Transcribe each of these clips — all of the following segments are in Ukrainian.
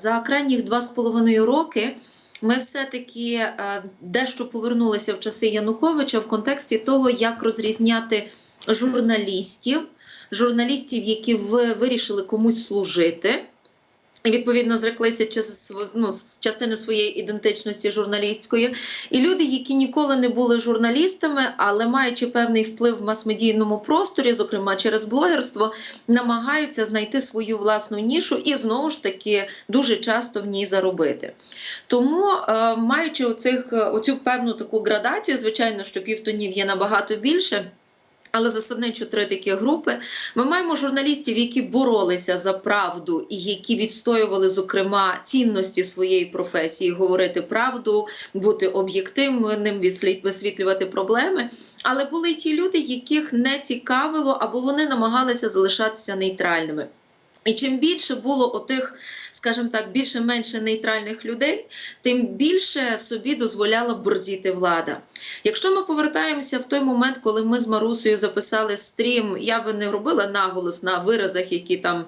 За крайніх два з половиною роки ми все-таки е, дещо повернулися в часи Януковича в контексті того, як розрізняти журналістів, журналістів, які вирішили комусь служити. І відповідно зреклися ну, частини своєї ідентичності журналістської, і люди, які ніколи не були журналістами, але маючи певний вплив в мас-медійному просторі, зокрема через блогерство, намагаються знайти свою власну нішу і знову ж таки дуже часто в ній заробити. Тому, е, маючи оцих, е, оцю певну таку градацію, звичайно, що півтонів є набагато більше. Але засадничо три такі групи. Ми маємо журналістів, які боролися за правду і які відстоювали, зокрема, цінності своєї професії, говорити правду, бути об'єктивним, висвітлювати проблеми. Але були ті люди, яких не цікавило, або вони намагалися залишатися нейтральними. І чим більше було отих, скажімо так, більше-менше нейтральних людей, тим більше собі дозволяла борзіти влада. Якщо ми повертаємося в той момент, коли ми з Марусею записали стрім, я би не робила наголос на виразах, які там.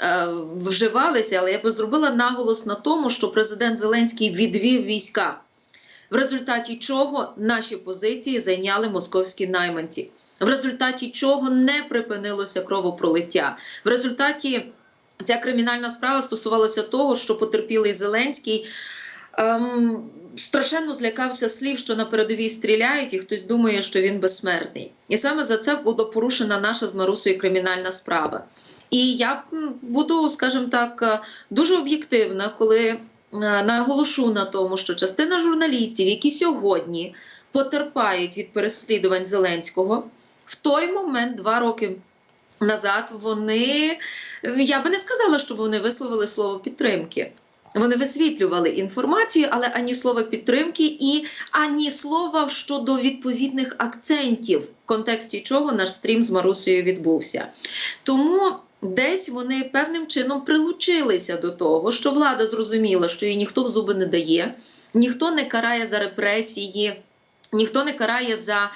е, Вживалися, але я би зробила наголос на тому, що президент Зеленський відвів війська, в результаті чого наші позиції зайняли московські найманці, в результаті чого не припинилося кровопролиття. В результаті ця кримінальна справа стосувалася того, що потерпілий Зеленський ем, страшенно злякався слів, що на передовій стріляють, і хтось думає, що він безсмертний. І саме за це буде порушена наша з Марусою кримінальна справа. І я буду, скажімо так, е, дуже об'єктивна, коли наголошу на тому, що частина журналістів, які сьогодні потерпають від переслідувань Зеленського, в той момент, два роки назад, вони я би не сказала, що вони висловили слово підтримки. Вони висвітлювали інформацію, але ані слова підтримки, і ані слова щодо відповідних акцентів, в контексті чого наш стрім з Марусею відбувся. Тому десь вони певним чином прилучилися до того, що влада зрозуміла, що їй ніхто в зуби не дає, ніхто не карає за репресії. Ніхто не карає за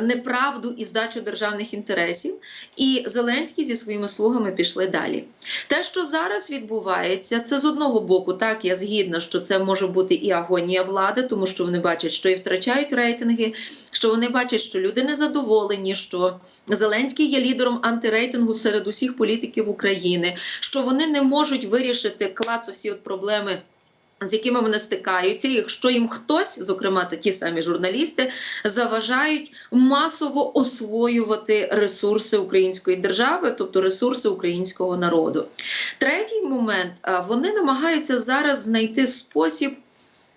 неправду і здачу державних інтересів, і Зеленський зі своїми слугами пішли далі. Те, що зараз відбувається, це з одного боку, так я згідна, що це може бути і агонія влади, тому що вони бачать, що і втрачають рейтинги, що вони бачать, що люди незадоволені, що Зеленський є лідером антирейтингу серед усіх політиків України, що вони не можуть вирішити клацу всі от проблеми з якими вони стикаються, якщо їм хтось, зокрема ті самі журналісти, заважають масово освоювати ресурси української держави, тобто ресурси українського народу. Третій момент вони намагаються зараз знайти спосіб.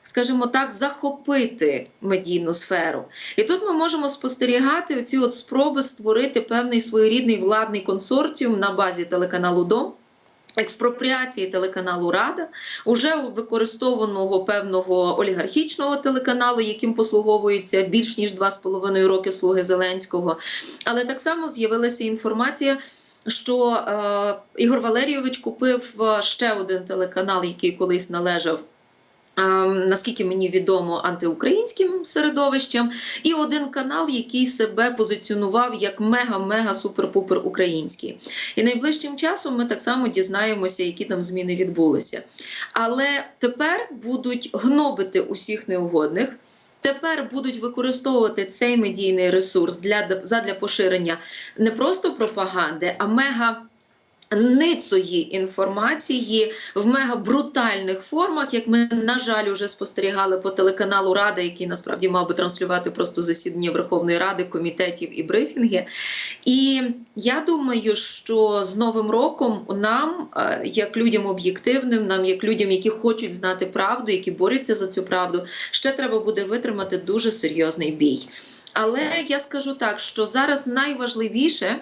Скажімо так, захопити медійну сферу, і тут ми можемо спостерігати оці от спроби створити певний своєрідний владний консорціум на базі телеканалу Дом експропріації телеканалу Рада, уже використованого певного олігархічного телеканалу, яким послуговуються більш ніж два з половиною роки слуги Зеленського. Але так само з'явилася інформація. Що е, Ігор Валерійович купив е, ще один телеканал, який колись належав наскільки мені відомо, антиукраїнським середовищем, і один канал, який себе позиціонував як мега-мега супер-пупер український. І найближчим часом ми так само дізнаємося, які там зміни відбулися. Але тепер будуть гнобити усіх неугодних. Тепер будуть використовувати цей медійний ресурс для задля поширення не просто пропаганди, а мега ницої інформації в мегабрутальних формах, як ми, на жаль, вже спостерігали по телеканалу Рада, який насправді мав би транслювати просто засідання Верховної Ради, комітетів і брифінги. І я думаю, що з Новим роком нам, е, як людям об'єктивним, нам, як людям, які хочуть знати правду, які борються за цю правду, ще треба буде витримати дуже серйозний бій. Але я скажу так, що зараз найважливіше.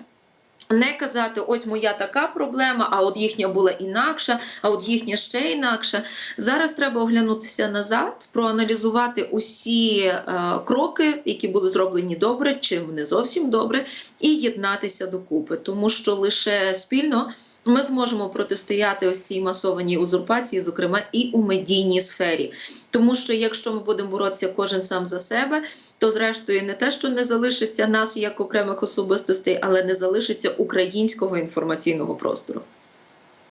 Не казати, ось моя така проблема, а от їхня була інакша, а от їхня ще інакша. Зараз треба оглянутися назад, проаналізувати усі е, кроки, які були зроблені добре, чим не зовсім добре, і єднатися докупи, тому що лише спільно ми зможемо протистояти ось цій масованій узурпації, зокрема і у медійній сфері. Тому що якщо ми будемо боротися кожен сам за себе, то зрештою не те, що не залишиться нас як окремих особистостей, але не залишиться українського інформаційного простору.